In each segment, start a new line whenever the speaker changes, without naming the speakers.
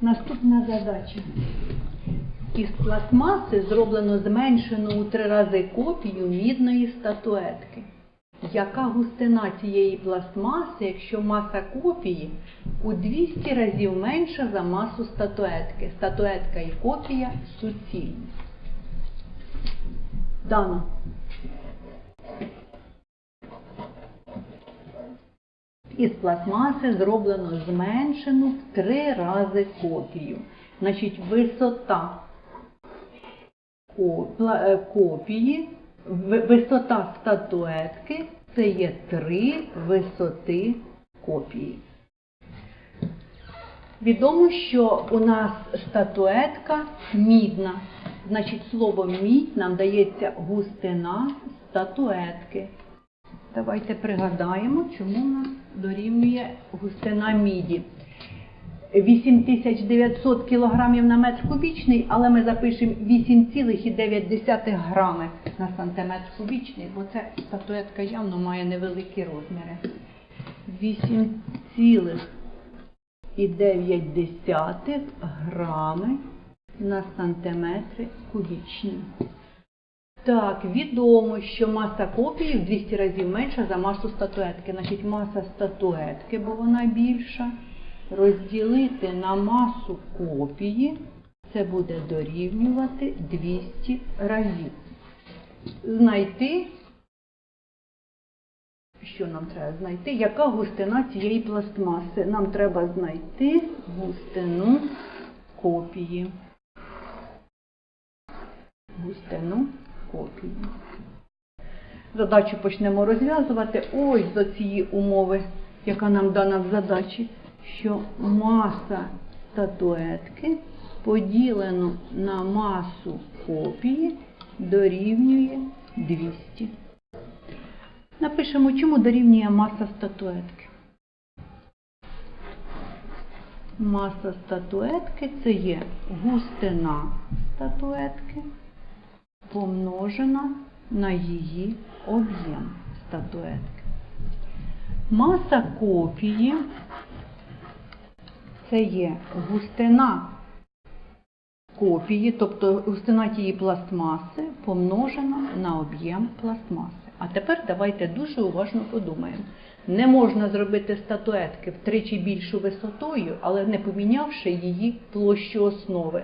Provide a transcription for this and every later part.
Наступна задача. Із пластмаси зроблено зменшену у три рази копію мідної статуетки. Яка густина цієї пластмаси, якщо маса копії у 200 разів менша за масу статуетки? Статуетка і копія суцільні. Дана. Із пластмаси зроблено зменшену в три рази копію. Значить, висота е, копії, висота статуетки це є три висоти копії. Відомо, що у нас статуетка мідна. Значить, словом мідь нам дається густина статуетки. Давайте пригадаємо, чому нам дорівнює густина міді. 8900 кг на метр кубічний, але ми запишемо 8,9 грами на сантиметр кубічний, бо ця статуетка явно має невеликі розміри. 8,9 грами на сантиметри кубічні. Так, відомо, що маса копії в 200 разів менша за масу статуетки. Значить, маса статуетки, бо вона більша, розділити на масу копії, це буде дорівнювати 200 разів. Знайти, що нам треба знайти, яка густина цієї пластмаси. Нам треба знайти густину копії. Густину копії. Задачу почнемо розв'язувати. Ось до цієї умови, яка нам дана в задачі, що маса статуетки поділено на масу копії дорівнює 200. Напишемо, чому дорівнює маса статуетки. Маса статуетки це є густина статуетки помножена на її об'єм статуетки. Маса копії це є густина копії, тобто густина тієї пластмаси помножена на об'єм пластмаси. А тепер давайте дуже уважно подумаємо. Не можна зробити статуетки втричі більшу висотою, але не помінявши її площу основи.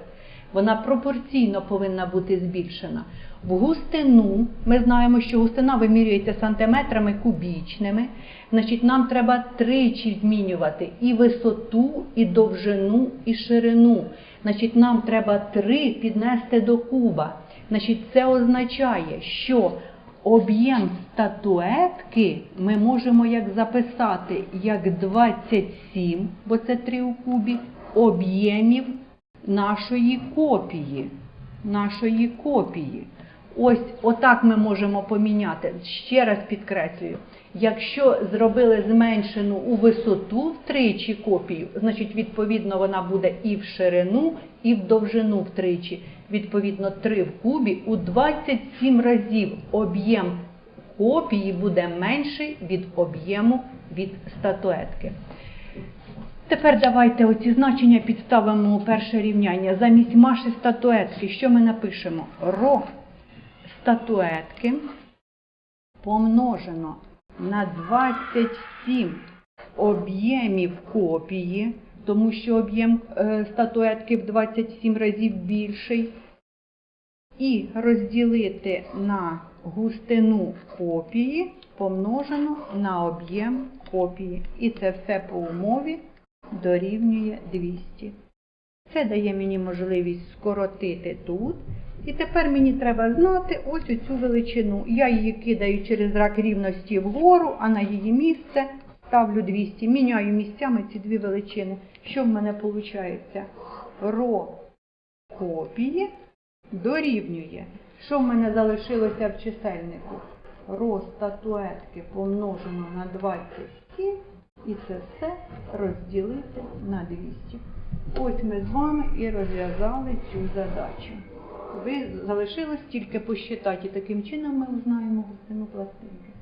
Вона пропорційно повинна бути збільшена. В густину ми знаємо, що густина вимірюється сантиметрами кубічними. Значить, нам треба тричі змінювати і висоту, і довжину, і ширину. Значить, нам треба три піднести до куба. Значить, це означає, що об'єм статуетки ми можемо як записати як 27, бо це 3 у кубі, об'ємів нашої копії. Нашої копії. Ось отак ми можемо поміняти. Ще раз підкреслюю. Якщо зробили зменшену у висоту втричі копію, значить, відповідно, вона буде і в ширину, і в довжину втричі. Відповідно, 3 в кубі у 27 разів об'єм копії буде менший від об'єму від статуетки. Тепер давайте оці значення підставимо у перше рівняння. Замість маші статуетки, що ми напишемо? Ро статуетки помножено на 27 об'ємів копії, тому що об'єм е, статуетки в 27 разів більший, і розділити на густину копії помножено на об'єм копії. І це все по умові дорівнює 200. Це дає мені можливість скоротити тут. І тепер мені треба знати ось оцю величину. Я її кидаю через рак рівності вгору, а на її місце ставлю 200. Міняю місцями ці дві величини. Що в мене виходить? Ро копії дорівнює. Що в мене залишилося в чисельнику? Ро статуетки помножено на 27 і це все розділити на 200. Ось ми з вами і розв'язали цю задачу. Ви залишилось тільки посчитати, і таким чином ми узнаємо густину пластинки.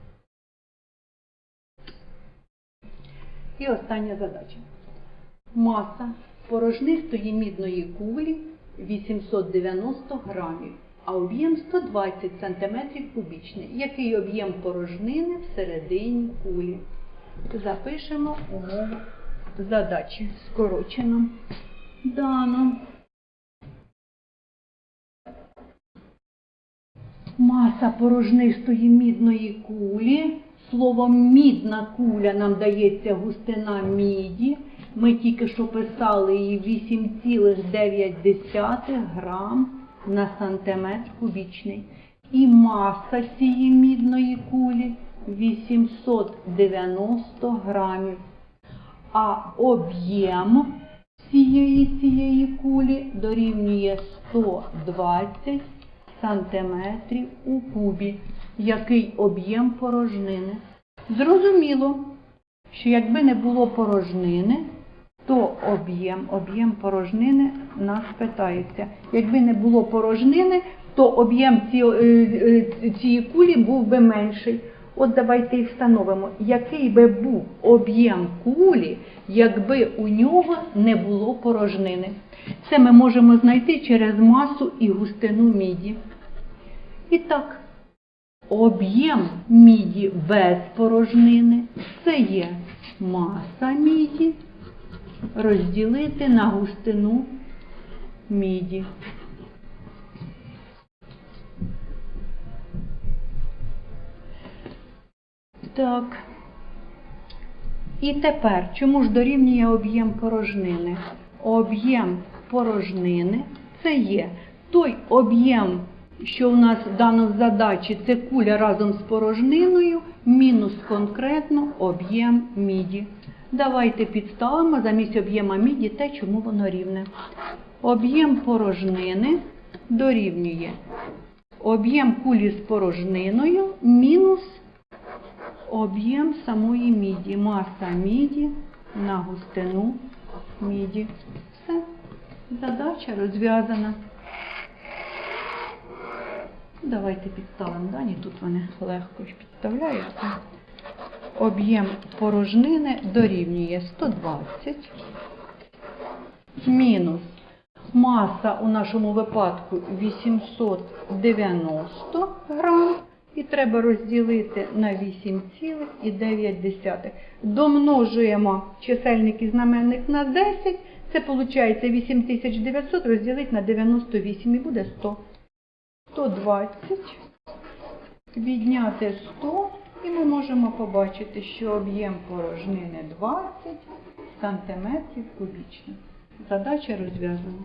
І остання задача. Маса порожнистої мідної кулі 890 грамів, а об'єм 120 см кубічний. Який об'єм порожнини всередині кулі? Запишемо умову задачі скорочено. Дано. Маса порожнистої мідної кулі. Словом мідна куля нам дається густина міді. Ми тільки що писали її 8,9 грам на сантиметр кубічний. І маса цієї мідної кулі 890 грамів. А об'єм цієї цієї кулі дорівнює 120 сантиметрів у кубі. Який об'єм порожнини? Зрозуміло, що якби не було порожнини, то об'єм, об'єм порожнини нас питається. Якби не було порожнини, то об'єм ці- е, е, цієї кулі був би менший. От давайте і встановимо, який би був об'єм кулі, якби у нього не було порожнини. Це ми можемо знайти через масу і густину міді. І так, об'єм міді без порожнини це є маса міді розділити на густину міді. Так. І тепер, чому ж дорівнює об'єм порожнини? Об'єм порожнини це є той об'єм, що у нас дано в задачі, це куля разом з порожниною, мінус конкретно об'єм міді. Давайте підставимо замість об'єма міді те, чому воно рівне. Об'єм порожнини дорівнює об'єм кулі з порожниною мінус об'єм самої міді, маса міді на густину міді. Все, задача розв'язана. Давайте підставимо дані, тут вони легко підставляються. Об'єм порожнини дорівнює 120 мінус маса у нашому випадку 890 грам. І треба розділити на 8,9. Домножуємо чисельник і знаменник на 10. Це виходить 8900 розділити на 98 і буде 100. 120. Відняти 100. І ми можемо побачити, що об'єм порожнини 20 сантиметрів кубічних. Задача розв'язана.